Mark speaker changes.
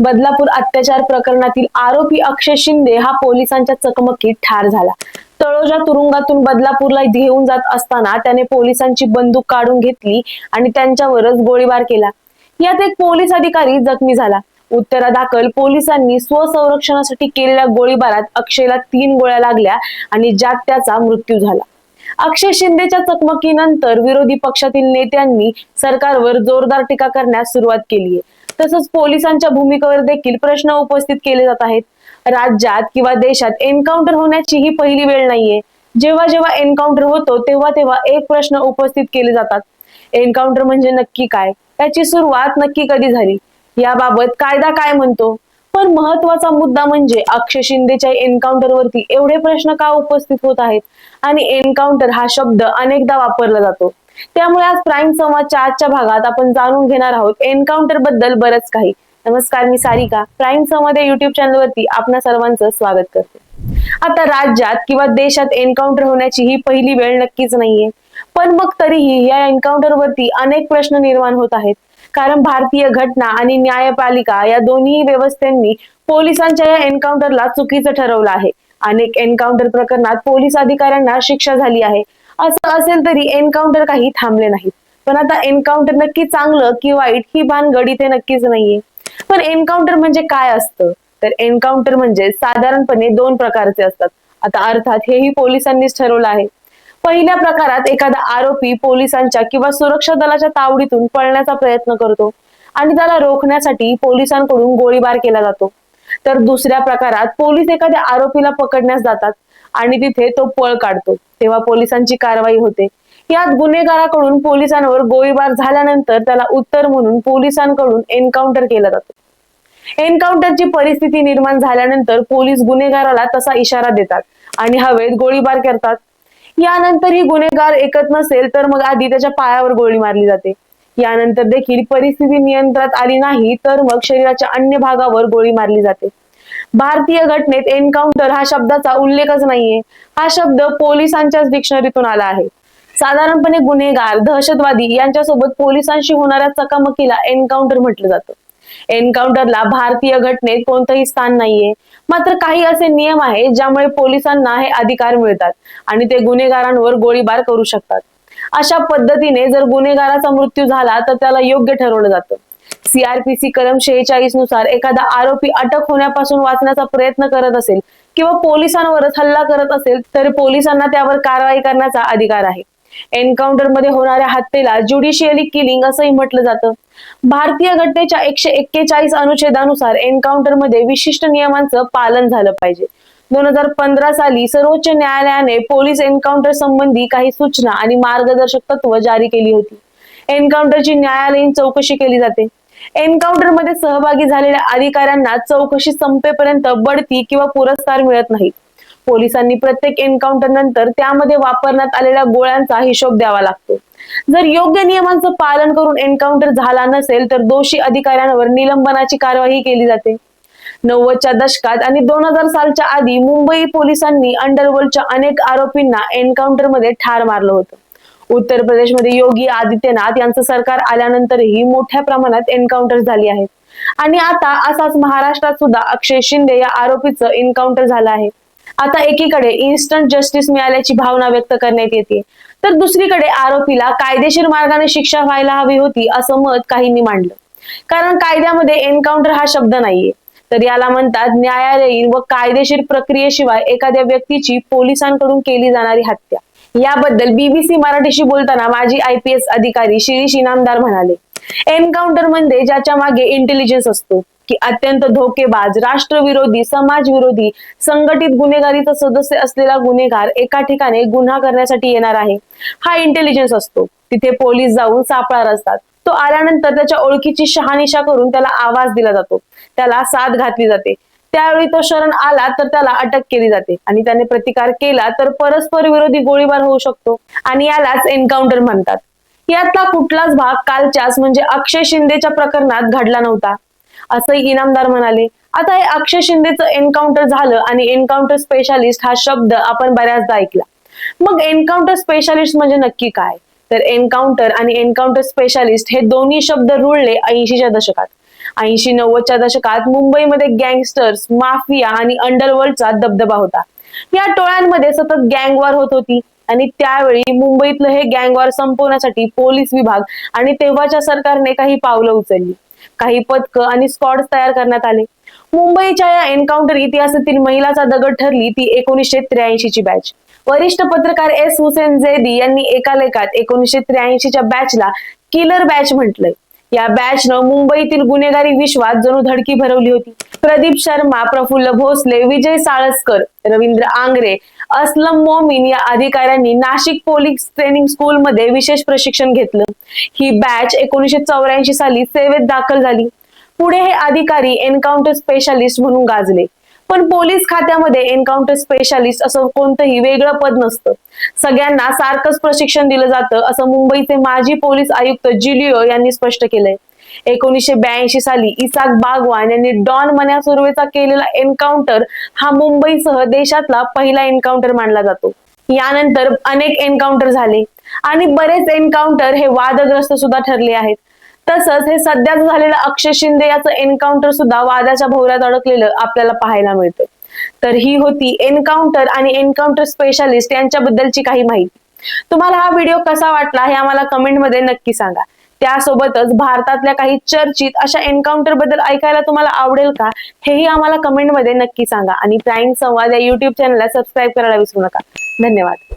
Speaker 1: बदलापूर अत्याचार प्रकरणातील आरोपी अक्षय शिंदे हा पोलिसांच्या चकमकीत ठार झाला. तळोजा तुरुंगातून बदलापूरला घेऊन जात असताना त्याने पोलिसांची बंदूक काढून घेतली आणि त्यांच्यावरच गोळीबार केला. यात एक पोलीस अधिकारी जखमी झाला. उत्तरादाखल पोलिसांनी स्वसंरक्षणासाठी केलेल्या गोळीबारात अक्षयला तीन गोळ्या लागल्या आणि ज्यात त्याचा मृत्यू झाला. अक्षय शिंदेच्या चकमकीनंतर विरोधी पक्षातील नेत्यांनी सरकारवर जोरदार टीका करण्यास सुरुवात केली आहे तसंच पोलिसांच्या भूमिकेवर देखील प्रश्न उपस्थित केले जात आहेत. राज्यात किंवा देशात एन्काउंटर होण्याची ही पहिली वेळ नाहीये. जेव्हा जेव्हा एन्काउंटर होतो तेव्हा तेव्हा एक प्रश्न उपस्थित केले जातात. एन्काउंटर म्हणजे नक्की काय? त्याची सुरुवात नक्की कधी झाली? याबाबत कायदा काय म्हणतो? पण महत्त्वाचा मुद्दा म्हणजे अक्षय शिंदेच्या एन्काउंटर वरती एवढे प्रश्न का उपस्थित होत आहेत? आणि एन्काउंटर हा शब्द अनेकदा वापरला जातो. त्यामुळे आज प्राईम संवादच्या आजच्या भागात आपण जाणून घेणार आहोत एन्काउंटरबद्दल बरंच काही. नमस्कार मी सारिका. प्राईम संवाद या युट्यूब चॅनलवरती आपण सर्वांचं स्वागत करते. आता राज्यात किंवा देशात एन्काउंटर होण्याची ही पहिली वेळ नक्कीच नाहीये. पण मग तरीही या एन्काउंटर वरती अनेक प्रश्न निर्माण होत आहेत. कारण भारतीय घटना आणि न्यायपालिका या दोन्ही व्यवस्थांनी पोलिसांच्या या एन्काउंटरला चुकीचं ठरवलं आहे. अनेक एन्काउंटर प्रकरणात पोलीस अधिकाऱ्यांना शिक्षा झाली आहे. असं असेल तरी एन्काउंटर काही थांबले नाहीत. पण आता एन्काउंटर नक्की चांगलं की वाईट ही भानगड इथे नक्कीच नाहीये. पण एन्काउंटर म्हणजे काय असतं? तर एन्काउंटर म्हणजे साधारणपणे दोन प्रकारचे असतात. आता अर्थात हेही पोलिसांनीच ठरवलं आहे. पहिल्या प्रकारात एखादा आरोपी पोलिसांच्या किंवा सुरक्षा दलाच्या तावडीतून पळण्याचा प्रयत्न करतो आणि त्याला रोखण्यासाठी पोलिसांकडून गोळीबार केला जातो. तर दुसऱ्या प्रकारात पोलीस एखाद्या आरोपीला पकडण्यास जातात. आणि तिथे तो पळ काढतो. तेव्हा पोलिसांची कारवाई होते. यात गुन्हेगाराकडून पोलिसांवर गोळीबार झाल्यानंतर त्याला उत्तर म्हणून पोलिसांकडून एन्काउंटर केला जातो. एन्काउंटरची परिस्थिती निर्माण झाल्यानंतर पोलीस गुन्हेगाराला तसा इशारा देतात आणि हवेत गोळीबार करतात. यानंतरही गुन्हेगार ऐकत नसेल तर मग आधी त्याच्या पायावर गोळी मारली जाते. यानंतर देखील परिस्थिती नियंत्रणात आली नाही तर मग शरीराच्या अन्य भागावर गोळी मारली जाते. भारतीय घटनेत एन्काउंटर हा शब्दाचा उल्लेखच नाहीये. हा शब्द पोलिसांच्याच डिक्शनरीतून आला आहे. साधारणपणे गुन्हेगार दहशतवादी यांच्यासोबत पोलिसांशी होणाऱ्या चकामकीला एन्काउंटर म्हटलं जातं. एन्काउंटरला भारतीय घटनेत कोणतंही स्थान नाहीये. मात्र काही असे नियम आहेत ज्यामुळे पोलिसांना हे अधिकार मिळतात आणि ते गुन्हेगारांवर गोळीबार करू शकतात. अशा पद्धतीने जर गुन्हेगाराचा मृत्यू झाला तर त्याला योग्य ठरवलं जातं. सीआरपीसी कलम शेहेचाळीसनुसार एखादा आरोपी अटक होण्यापासून वाचण्याचा प्रयत्न करत असेल किंवा पोलिसांवरच हल्ला करत असेल तर पोलिसांना त्यावर कारवाई करण्याचा अधिकार आहे. एन्काउंटरमध्ये होणाऱ्या हत्येला ज्युडिशियली किलिंग असंही म्हटलं जातं. भारतीय घटनेच्या एकशे एक्केचाळीस अनुच्छेदानुसार एन्काउंटरमध्ये विशिष्ट नियमांचं पालन झालं पाहिजे. दोन हजार पंधरा साली सर्वोच्च न्यायालयाने पोलीस एन्काउंटर संबंधी काही सूचना आणि मार्गदर्शक तत्व जारी केली होती. एन्काउंटरची न्यायालयीन चौकशी केली जाते. एन्काउंटरमध्ये सहभागी झालेल्या अधिकाऱ्यांना चौकशी संपेपर्यंत बढती किंवा पुरस्कार मिळत नाही पोलिसांनी प्रत्येक एन्काउंटर नंतर त्यामध्ये वापरण्यात आलेल्या गोळ्यांचा हिशोब द्यावा लागतो. जर योग्य नियमांचं पालन करून एन्काउंटर झाला नसेल तर दोषी अधिकाऱ्यांवर निलंबनाची कारवाई केली जाते. नव्वदच्या दशकात आणि दोन हजार सालच्या आधी मुंबई पोलिसांनी अंडरवर्ल्डच्या अनेक आरोपींना एन्काउंटरमध्ये ठार मारलं होतं. उत्तर प्रदेशमध्ये योगी आदित्यनाथ यांचं सरकार आल्यानंतरही मोठ्या प्रमाणात एन्काउंटर झाली आहेत. आणि आता असाच महाराष्ट्रात सुद्धा अक्षय शिंदे या आरोपीचं एन्काउंटर झालं आहे. आता एकीकडे इन्स्टंट जस्टिस मिळाल्याची भावना व्यक्त करण्यात येते. तर दुसरीकडे आरोपीला कायदेशीर मार्गाने शिक्षा व्हायला हवी होती असं मत काहींनी मांडलं. कारण कायद्यामध्ये एन्काउंटर हा शब्द नाहीये. तर याला म्हणतात न्यायालयीन व कायदेशीर प्रक्रियेशिवाय एखाद्या व्यक्तीची पोलिसांकडून केली जाणारी हत्या. याबद्दल बीबीसी मराठीशी बोलताना माजी आय पी एस अधिकारी शिरीष इनामदार म्हणाले एन्काउंटर म्हणजे ज्याच्या मागे इंटेलिजन्स असतो की अत्यंत धोकेबाज राष्ट्रविरोधी समाजविरोधी संघटित गुन्हेगारीचा सदस्य असलेला गुन्हेगार एका ठिकाणी गुन्हा करण्यासाठी येणार आहे. हा इंटेलिजन्स असतो. तिथे पोलीस जाऊन सापळा रचतात तो आल्यानंतर त्याच्या ओळखीची शहानिशा करून त्याला आवाज दिला जातो. त्याला साथ घातली जाते. त्यावेळी तो शरण आला तर त्याला अटक केली जाते. आणि त्याने प्रतिकार केला तर परस्पर विरोधी गोळीबार होऊ शकतो. आणि यालाच एन्काउंटर म्हणतात. यातला कुठलाच भाग कालच्याच म्हणजे अक्षय शिंदेच्या प्रकरणात घडला नव्हता. असंही इनामदार म्हणाले आता हे अक्षय शिंदेचं एन्काउंटर झालं आणि एन्काउंटर स्पेशालिस्ट हा शब्द आपण बऱ्याचदा ऐकला. मग एन्काउंटर स्पेशालिस्ट म्हणजे नक्की काय? तर एन्काउंटर आणि एन्काउंटर स्पेशालिस्ट हे दोन्ही शब्द रुळले ऐंशीच्या दशकात. ऐंशी नव्वदच्या दशकात मुंबईमध्ये गँगस्टर्स माफिया आणि अंडरवर्ल्डचा दबदबा होता. या टोळ्यांमध्ये सतत गँगवार होत होती आणि त्यावेळी मुंबईतलं हे गँगवार संपवण्यासाठी पोलीस विभाग आणि तेव्हाच्या सरकारने काही पावलं उचलली. काही पथकं आणि स्क्वॉड्स तयार करण्यात आले. मुंबईच्या या एन्काउंटर इतिहासातील महिलाचा दगड ठरली ती एकोणीसशे त्र्याऐंशी ची बॅच. वरिष्ठ पत्रकार एस हुसेन जेदी यांनी एका लेखात एकोणीसशे त्र्याऐंशीच्या बॅचला किलर बॅच म्हटलंय. या बॅचनं मुंबईतील गुन्हेगारी विश्वात जणू धडकी भरवली होती. प्रदीप शर्मा प्रफुल्ल भोसले विजय साळसकर रवींद्र आंग्रे असलम मोमीन या अधिकाऱ्यांनी नाशिक पोलीस ट्रेनिंग स्कूल मध्ये विशेष प्रशिक्षण घेतलं. ही बॅच एकोणीसशे चौऱ्याऐंशी साली सेवेत दाखल झाली. पुढे हे अधिकारी एन्काउंटर स्पेशालिस्ट म्हणून गाजले. पण पोलीस खात्यामध्ये एन्काउंटर स्पेशालिस्ट असं कोणतंही वेगळं पद नसतं. सगळ्यांना सारखंच प्रशिक्षण दिलं जातं असं मुंबईचे माजी पोलीस आयुक्त जिलिओ यांनी स्पष्ट केलंय. एकोणीसशे ब्याऐंशी साली इसाक बागवान यांनी डॉन मन्या सुर्वेचा केलेला एन्काउंटर हा मुंबईसह देशातला पहिला एन्काउंटर मानला जातो. यानंतर अनेक एन्काउंटर झाले. आणि बरेच एन्काउंटर हे वादग्रस्त सुद्धा ठरले आहेत. तसंच हे सध्याच झालेलं अक्षय शिंदे याचं एन्काउंटर सुद्धा वादाच्या भोवऱ्यात अडकलेलं आपल्याला पाहायला मिळतं तर ही होती एन्काउंटर आणि एन्काउंटर स्पेशालिस्ट यांच्याबद्दलची काही माहिती. तुम्हाला हा व्हिडिओ कसा वाटला हे आम्हाला कमेंटमध्ये नक्की सांगा. त्यासोबतच भारतातल्या काही चर्चित अशा एन्काउंटरबद्दल ऐकायला तुम्हाला आवडेल का हेही आम्हाला कमेंटमध्ये नक्की सांगा. आणि प्राईम संवाद या युट्यूब चॅनलला सबस्क्राईब करायला विसरू नका. धन्यवाद.